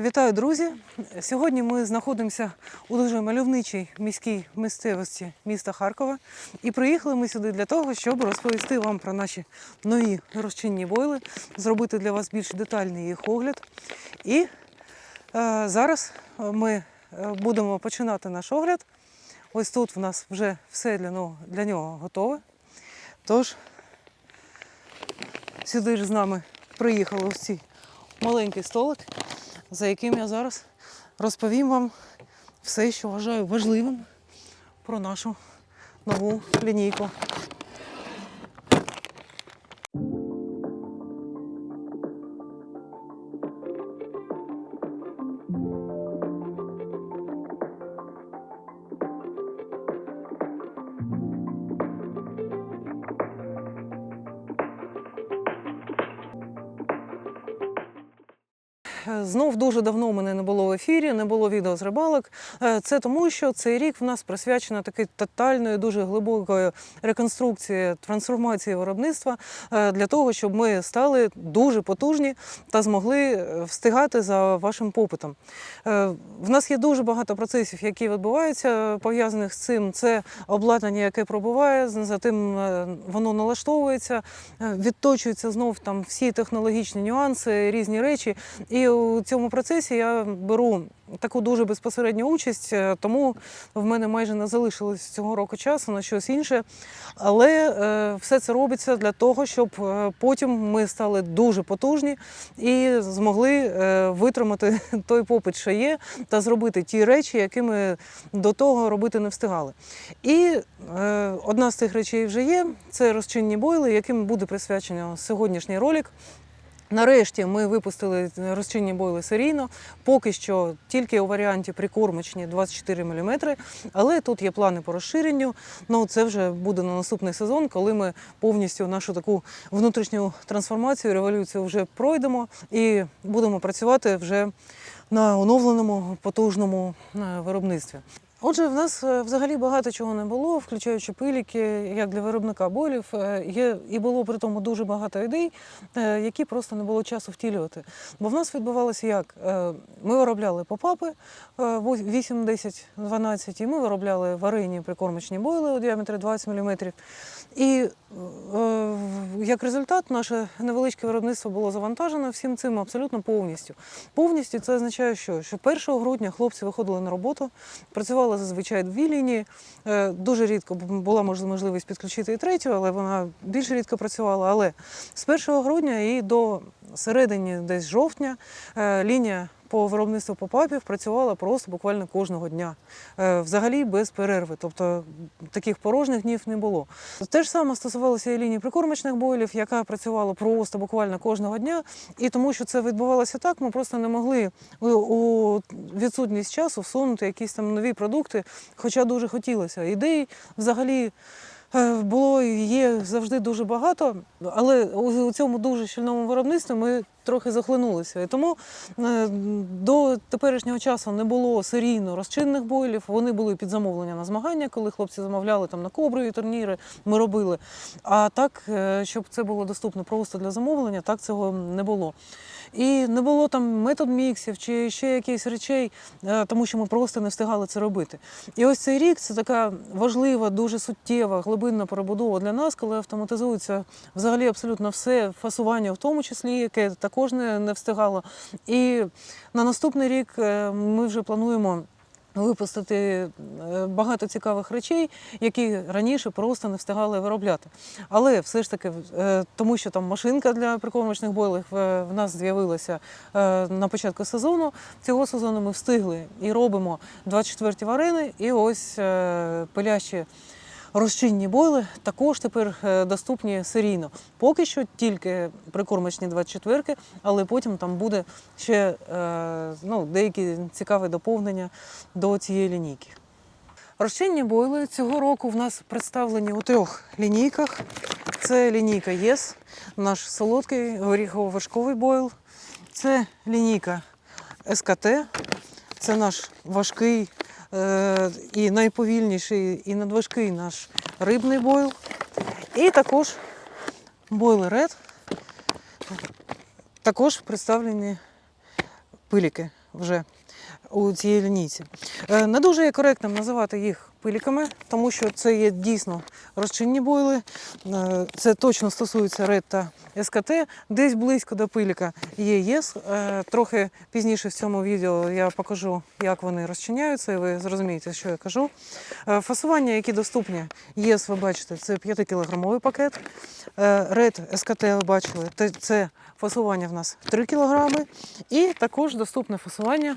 Вітаю, друзі! Сьогодні ми знаходимося у дуже мальовничій міській місцевості міста Харкова. І приїхали ми сюди для того, щоб розповісти вам про наші нові розчинні бойли, зробити для вас більш детальний їх огляд. І е, зараз ми е, будемо починати наш огляд. Ось тут в нас вже все для нього, для нього готове. Тож, сюди ж з нами приїхали ось ці маленький столик, за яким я зараз розповім вам все, що вважаю важливим про нашу нову лінійку. Дуже давно мене не було в ефірі, не було відео з рибалок. Е, Це тому, що цей рік в нас присвячено такій тотальної, дуже глибокої реконструкції, трансформації виробництва е, для того, щоб ми стали дуже потужні та змогли е, встигати за вашим попитом. В нас є дуже багато процесів, які відбуваються пов'язаних з цим. Це обладнання, яке пробуває, затим е, воно налаштовується, відточуються знов там всі технологічні нюанси, різні речі. І у цьому процесі я беру таку дуже безпосередню участь, е, тому в мене майже не залишилось цього року часу на щось інше. Але е, все це робиться для того, щоб е, потім ми стали дуже потужні і змогли витримати той попит, що є, та зробити ті речі, які ми до того робити не встигали. І одна з цих речей вже є: це розчинні бойли, яким буде присвячено сьогоднішній ролик. Нарешті ми випустили розчинні бойли серійно. Поки що тільки у варіанті прикормочні 24 мм, але тут є плани по розширенню. Ну це вже буде на наступний сезон, коли ми повністю нашу таку внутрішню трансформацію, революцію вже пройдемо і будемо працювати вже на оновленому потужному е, виробництві. Отже, в нас е, взагалі багато чого не було, включаючи пиліки, як для виробника бойлів. Е, Є і було при тому дуже багато ідей, е, які просто не було часу втілювати. Бо в нас відбувалося як? Ми виробляли попапи е, вось- 8, 10, 12, і ми виробляли варені прикормочні бойли у діаметрі 20 мм. І е, як результат, наше невеличке виробництво було завантажено всім цим абсолютно повністю. Повністю це означає, що, що 1 грудня хлопці виходили на роботу, працювали зазвичай дві лінії. Е, Дуже рідко була можливість підключити і третю, але вона більш рідко працювала. Але з 1 грудня і до середини десь жовтня е, лінія по виробництву попапів працювала просто буквально кожного дня, Е, взагалі без перерви. Тобто таких порожніх днів не було. Те ж саме стосувалося і лінії прикормочних бойлів, яка працювала просто буквально кожного дня. І тому, що це відбувалося так, ми просто не могли у- у відсутність часу всунути якісь там нові продукти, хоча дуже хотілося. Ідей взагалі. е, Було є завжди дуже багато, але у цьому дуже щільному виробництві ми трохи захлинулися. І тому е, до теперішнього часу не було серійно розчинних бойлів. Вони були під замовлення на змагання, коли хлопці замовляли там на коброві турніри, ми робили. А так, е, щоб це було доступно просто для замовлення, так цього не було. І не було там метод міксів чи ще якихось речей, е, тому що ми просто не встигали це робити. І ось цей рік це така важлива, дуже суттєва, глибинна перебудова для нас, коли автоматизується взагалі абсолютно все, фасування в тому числі, яке також не, не встигало. І на наступний рік е, ми вже плануємо. Випустити е, багато цікавих речей, які раніше просто не встигали виробляти. Але все ж таки, е, тому що там машинка для прикормочних бойлів е, в нас з'явилася на початку сезону. Цього сезону ми встигли і робимо 24-ті варени, і ось пилящі розчинні бойли також тепер е, доступні серійно. Поки що тільки прикормочні 24-ки, але потім там буде ще е, ну, деякі цікаві доповнення до цієї лінійки. Розчинні бойли цього року в нас представлені у трьох лінійках. Це лінійка ЄС, наш солодкий горіхово-вершковий бойл. Це лінійка СКТ, це наш важкий і найповільніший, і надважкий наш рибний бойл. І також бойлерет. Також представлені пиліки. вже у цій лінійці. Е, Не дуже є коректним називати їх пиліками, тому що це є дійсно розчинні бойли. Е, Це точно стосується РЕД та СКТ. Десь близько до пиліка є ЄС. Е, Трохи пізніше в цьому відео я покажу, як вони розчиняються, і ви зрозумієте, що я кажу. Е, Фасування, які доступні, ЄС, ви бачите, це 5-кілограмовий пакет. Ред СКТ ви бачили, це фасування в нас 3 кілограми. І також доступне фасування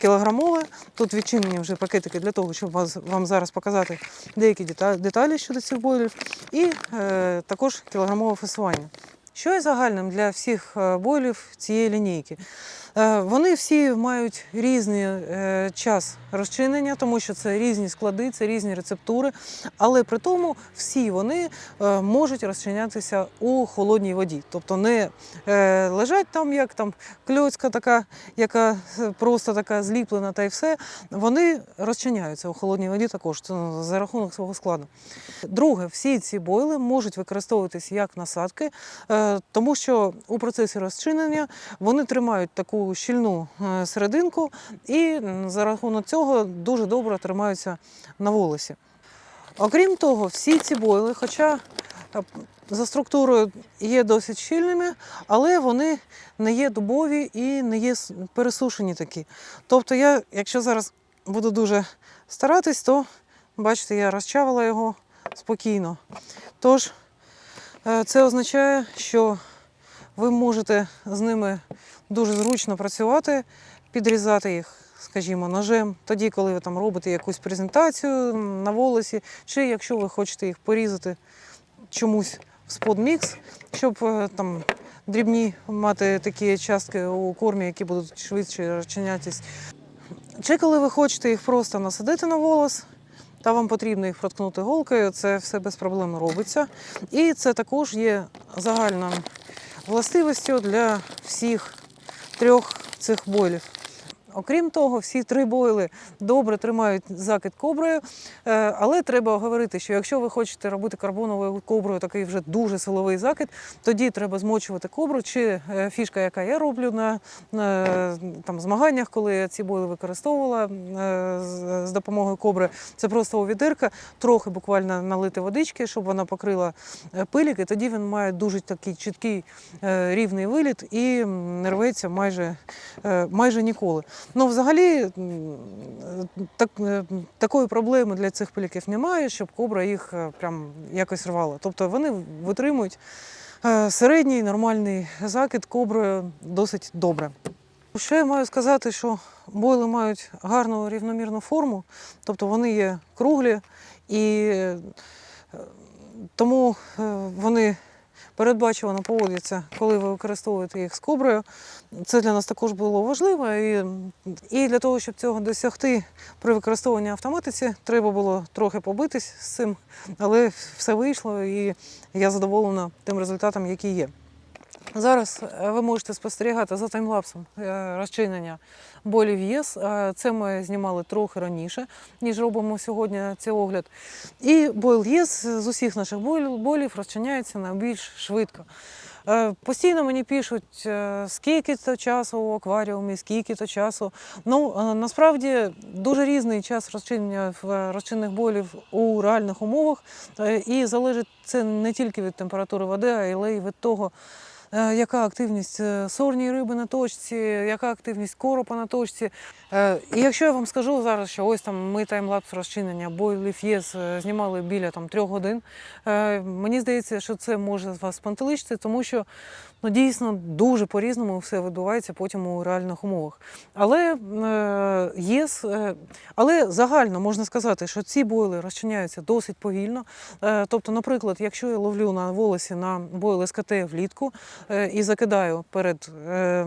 кілограмове. Тут відчинені вже пакетики для того, щоб вам зараз показати деякі деталі щодо цих бойлів. І е, також кілограмове фасування. Що є загальним для всіх е, бойлів цієї лінійки? Е, Вони всі мають різний е, час розчинення, тому що це різні склади, це різні рецептури, але при тому всі вони е, можуть розчинятися у холодній воді. Тобто не лежать там, як там кльоцька така, яка просто така зліплена, та й все. Вони розчиняються у холодній воді також за рахунок свого складу. Друге, всі ці бойли можуть використовуватись як насадки, тому що у процесі розчинення вони тримають таку щільну е, серединку і за рахунок цього дуже добре тримаються на волосі. Окрім того, всі ці бойли, хоча е, за структурою є досить щільними, але вони не є дубові і не є пересушені такі. Тобто, я, якщо зараз буду дуже старатись, то бачите, я розчавила його спокійно. Тож, е, це означає, що ви можете з ними дуже зручно працювати, підрізати їх, скажімо, ножем, тоді, коли ви там робите якусь презентацію на волосі, чи якщо ви хочете їх порізати чомусь в сподмікс, щоб е, там дрібні мати такі частки у кормі, які будуть швидше розчинятись. Чи коли ви хочете їх просто насадити на волос, та вам потрібно їх проткнути голкою, це все без проблем робиться. І це також є загальною властивістю для всіх трьох цих бойлів. Окрім того, всі три бойли добре тримають закид коброю, е, але треба говорити, що якщо ви хочете робити карбоновою коброю такий вже дуже силовий закид, тоді треба змочувати кобру, чи е, фішка, яка я роблю на, на там, змаганнях, коли я ці бойли використовувала е, з, допомогою кобри, це просто у відерка, трохи буквально налити водички, щоб вона покрила пилік, і тоді він має дуже такий чіткий рівний виліт і не рветься майже, майже ніколи. Ну, взагалі, так, е, такої проблеми для цих пиліків немає, щоб кобра їх е, прям якось рвала. Тобто вони витримують е, середній нормальний закид коброю досить добре. Ще я маю сказати, що бойли мають гарну рівномірну форму, тобто вони є круглі і тому вони передбачувано поводяться, коли ви використовуєте їх з коброю. Це для нас також було важливо. І, і для того, щоб цього досягти при використовуванні автоматиці, треба було трохи побитись з цим, але все вийшло, і я задоволена тим результатом, який є. Зараз е, ви можете спостерігати за таймлапсом е, розчинення болів ЄС. Е, Це ми знімали трохи раніше, ніж робимо сьогодні цей огляд. І бойл ЄС з усіх наших болів, розчиняється найбільш швидко. Постійно мені пишуть, скільки то часу у акваріумі, скільки то часу. Ну насправді дуже різний час розчинення розчинних болів у реальних умовах, і залежить це не тільки від температури води, але й від того. Е, Яка активність е, сорньої риби на точці, яка активність коропа на точці. Е, І якщо я вам скажу зараз, що ось там ми таймлапс розчинення бойлів ЄС е, знімали біля там, трьох годин, мені здається, що це може вас спантеличити, тому що ну, дійсно дуже по-різному все відбувається потім у реальних умовах. Але ЄС, але загально можна сказати, що ці бойли розчиняються досить повільно. Тобто, наприклад, якщо я ловлю на волосі на бойл СКТ влітку і закидаю перед е,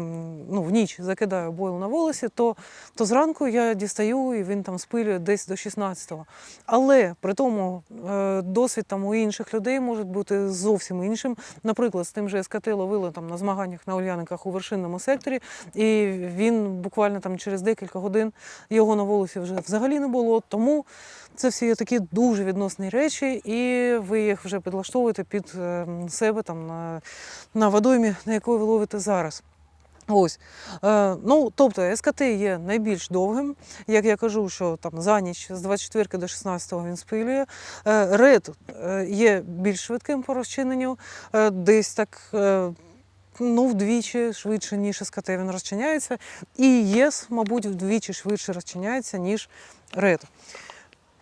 ну, в ніч закидаю бойл на волосі, то, то зранку я дістаю і він там спилює десь до 16-го. Але при тому е, досвід там у інших людей може бути зовсім іншим. Наприклад, з тим же СКТ ловили там на змаганнях на Ульяниках у вершинному секторі, і він буквально там через декілька годин його на волосі вже взагалі не було. Тому це всі такі дуже відносні речі, і ви їх вже підлаштовуєте під е, себе там на, на водоймі, на якої ви ловите зараз. Ось. Е, ну, тобто СКТ є найбільш довгим. Як я кажу, що там за ніч з 24 до 16 він спилює. Е, ред е, є більш швидким по розчиненню, десь так. Ну, вдвічі швидше, ніж СКТ він розчиняється. І ЄС, мабуть, вдвічі швидше розчиняється, ніж ред.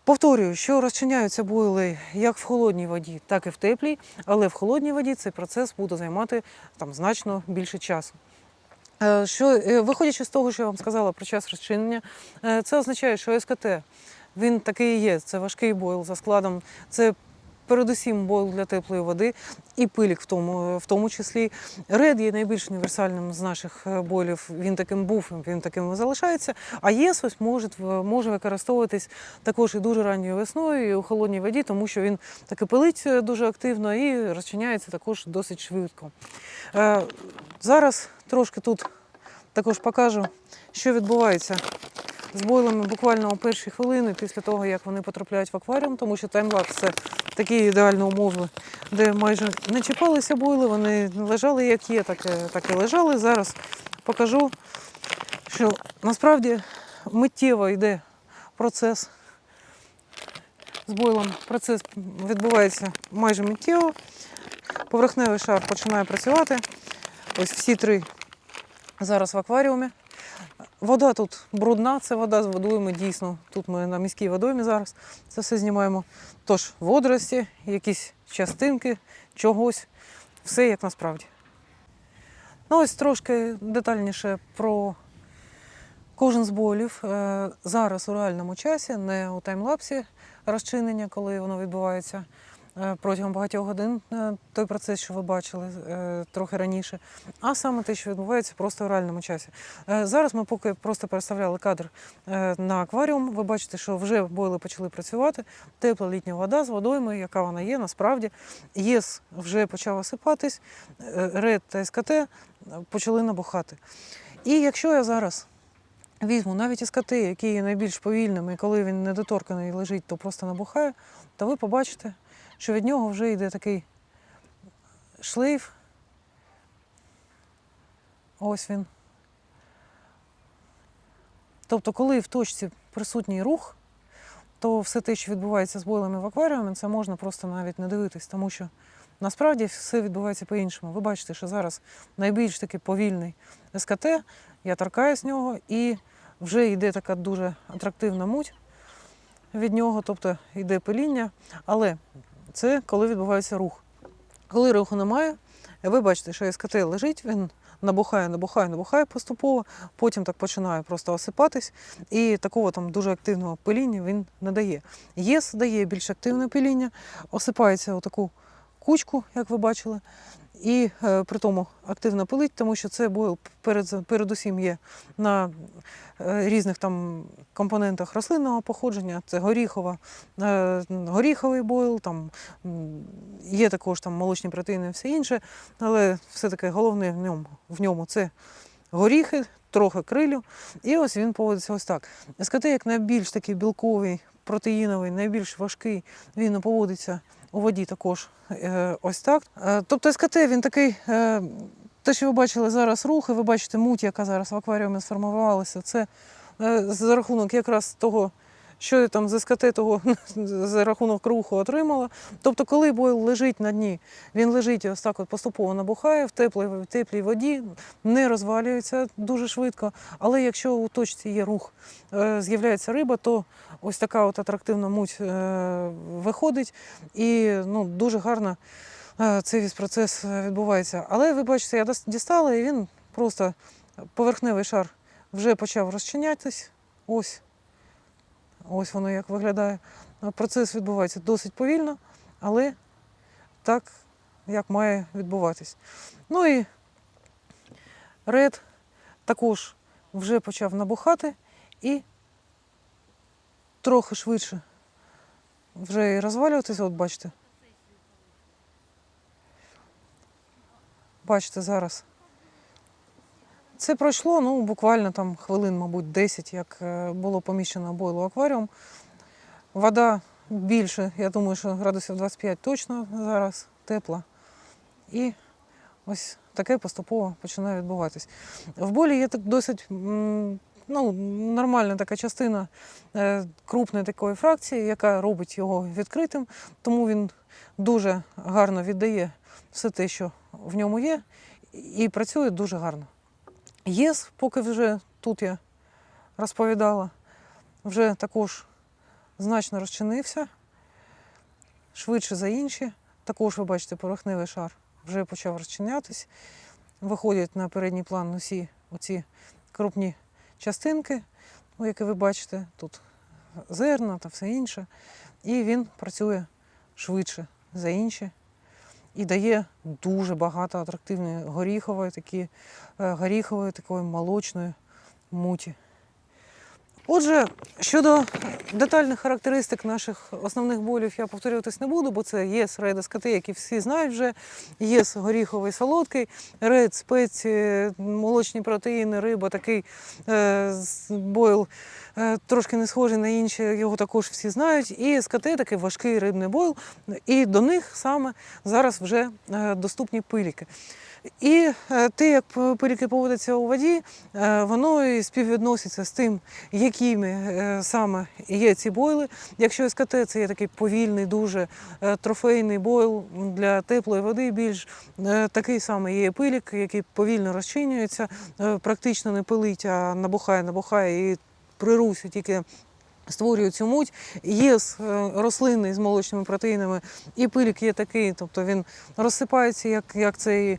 Повторюю, що розчиняються бойли як в холодній воді, так і в теплій, але в холодній воді цей процес буде займати там значно більше часу. Е, Що, е, виходячи з того, що я вам сказала про час розчинення, е, це означає, що СКТ він такий і є. Це важкий бойл за складом. Це передусім бойл для теплої води і пилік в тому, в тому числі. Ред є найбільш універсальним з наших е, бойлів. Він таким був, він таким залишається. А ЄС ось може, може використовуватись також і дуже ранньою весною, і у холодній воді, тому що він таки пилить е, дуже активно і розчиняється також досить швидко. Е, Зараз трошки тут також покажу, що відбувається з бойлами буквально у перші хвилини після того, як вони потрапляють в акваріум, тому що таймлапс це такі ідеальні умови, де майже не чіпалися бойли, вони лежали як є, так, і- так і лежали. Зараз покажу, що насправді миттєво йде процес з бойлом. Процес відбувається майже миттєво. Поверхневий шар починає працювати. Ось всі три зараз в акваріумі. Вода тут брудна, це вода з водойми, дійсно. Тут ми на міській водоймі зараз це все знімаємо. Тож водорості, якісь частинки, чогось, все як насправді. Ну ось трошки детальніше про кожен з бойлів. Е, Зараз у реальному часі, не у таймлапсі розчинення, коли воно відбувається протягом багатьох годин, е, той процес, що ви бачили е, трохи раніше, а саме те, що відбувається просто у реальному часі. Е, Зараз ми поки просто переставляли кадр е, на акваріум. Ви бачите, що вже бойли почали працювати. Тепла літня вода з водойми, яка вона є, насправді. ЄС вже почав осипатись, е, РЕД та СКТ почали набухати. І якщо я зараз візьму навіть СКТ, який є найбільш повільним, і коли він недоторканий лежить, то просто набухає, то ви побачите, що від нього вже йде такий шлейф. Ось він. Тобто, коли в точці присутній рух, то все те, що відбувається з бойлами в акваріумі, це можна просто навіть не дивитись, тому що насправді все відбувається по-іншому. Ви бачите, що зараз найбільш такий повільний СКТ, я торкаюсь нього, і вже йде така дуже атрактивна муть від нього, тобто йде пиління. Але це коли відбувається рух. Коли руху немає, ви бачите, що СКТ лежить, він набухає, набухає, набухає поступово, потім так починає просто осипатись, і такого там дуже активного пиління він не дає. ЄС дає більш активне пиління, осипається у таку кучку, як ви бачили, і е, при тому активно пилить, тому що це бойл перед, передусім є на е, різних там компонентах рослинного походження. Це горіхова, е, горіховий бойл, там є також там молочні протеїни і все інше, але все-таки головне в ньому, в ньому це горіхи, трохи крилю. І ось він поводиться ось так. СКТ як найбільш такий білковий, протеїновий, найбільш важкий, він поводиться у воді також е, ось так. Е, тобто СКТ він такий. Е, те, що ви бачили зараз рухи, ви бачите муть, яка зараз в акваріумі сформувалася, це за рахунок якраз того, що я там з СКТ того за рахунок руху отримала. Тобто, коли бойл лежить на дні, він лежить ось так от поступово набухає в теплій, в теплій воді, не розвалюється дуже швидко. Але якщо у точці є рух, е, з'являється риба, то ось така от атрактивна муть е, виходить і ну, дуже гарно е, цей весь процес відбувається. Але ви бачите, я дістала, і він просто поверхневий шар вже почав розчинятись. Ось. Ось воно як виглядає. Е, Процес відбувається досить повільно, але так, як має відбуватись. Ну і ред також вже почав набухати і трохи швидше вже і розвалюватися, от бачите. Бачите зараз. Це пройшло ну, буквально там хвилин, мабуть, 10, як е, було поміщено бойло акваріум. Вода більше, я думаю, що градусів 25 точно зараз тепла. І ось таке поступово починає відбуватись. В болі є так досить ну, нормальна така частина е, крупної такої фракції, яка робить його відкритим, тому він дуже гарно віддає все те, що в ньому є, і працює дуже гарно. ЄС, поки вже тут я розповідала, вже також значно розчинився, швидше за інші. Також, ви бачите, порохневий шар вже почав розчинятись. Виходять на передній план усі оці крупні частинки, ну, які ви бачите, тут зерна та все інше. І він працює швидше за інші і дає дуже багато атрактивної горіхової, такі, е, горіхової такої молочної муті. Отже, щодо детальних характеристик наших основних болів я повторюватись не буду, бо це єс рейд СКТ, які всі знають вже. єс горіховий солодкий, рейд спеції, молочні протеїни, риба, такий е, бойл е, трошки не схожий на інші, його також всі знають. І СКТ такий важкий рибний бойл. І до них саме зараз вже е, доступні пиліки. І е, те, як п- пиліки поводяться у воді, е, воно і співвідноситься з тим, якими е, саме є ці бойли. Якщо СКТ це є такий повільний, дуже трофейний бойл для теплої води, більш такий самий є пилік, який повільно розчинюється, практично не пилить, а набухає, набухає і при русі тільки. Створює цю муть, є е, з молочними протеїнами, і пилік є такий, тобто він розсипається, як, як це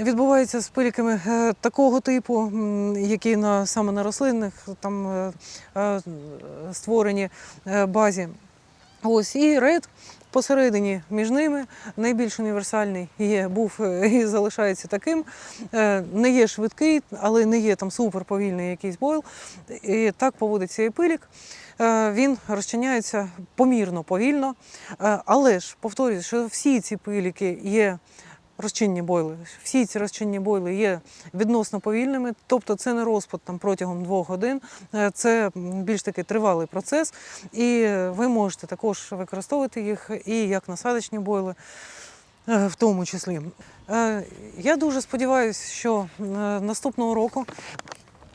відбувається з пиліками е, такого типу, які на, саме на рослинних там е, створені базі. Ось і ред посередині між ними найбільш універсальний є, був і залишається таким. Не є швидкий, але не є там суперповільний якийсь бойл. І так поводиться і пилік. Е, Він розчиняється помірно, повільно. Е, Але ж повторюю, що всі ці пиліки є розчинні бойли. Всі ці розчинні бойли є відносно повільними, тобто це не розпад там протягом двох годин, е, це більш такий тривалий процес, і ви можете також використовувати їх і як насадочні бойли. В тому числі. Я дуже сподіваюся, що наступного року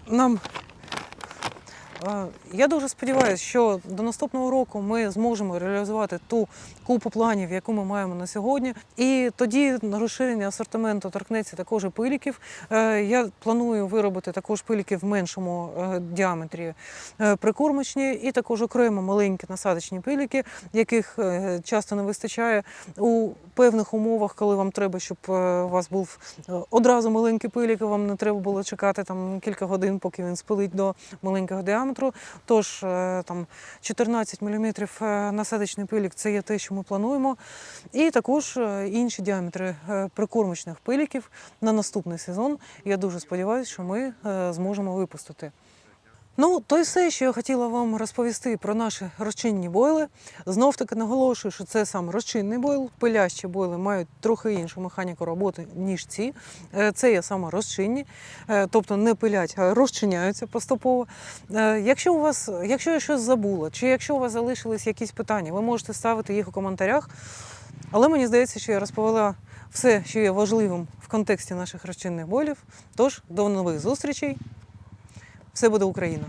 нам Я дуже сподіваюся, що до наступного року ми зможемо реалізувати ту купу планів, яку ми маємо на сьогодні. І тоді розширення асортименту торкнеться також і пиліків. Е, Я планую виробити також пиліки в меншому е, діаметрі е, прикормочні, і також окремо маленькі насадочні пиліки, яких часто не вистачає у певних умовах, коли вам треба, щоб у вас був одразу маленький пилік, вам не треба було чекати там кілька годин, поки він спилить до маленького діаметру. Тож е, там 14 мм насадочний пилік це є те, що ми плануємо. І також е, інші діаметри е, прикормочних пиліків на наступний сезон. Я дуже сподіваюся, що ми е, зможемо випустити. Ну, то й все, що я хотіла вам розповісти про наші розчинні бойли. Знов таки наголошую, що це саме розчинний бойл. Пилящі бойли мають трохи іншу механіку роботи, ніж ці. Е, Це є саме розчинні, е, тобто не пилять, а розчиняються поступово. Е, Якщо у вас, якщо я щось забула, чи якщо у вас залишились якісь питання, ви можете ставити їх у коментарях. Але мені здається, що я розповіла все, що є важливим в контексті наших розчинних бойлів. Тож до нових зустрічей. Все буде Україна!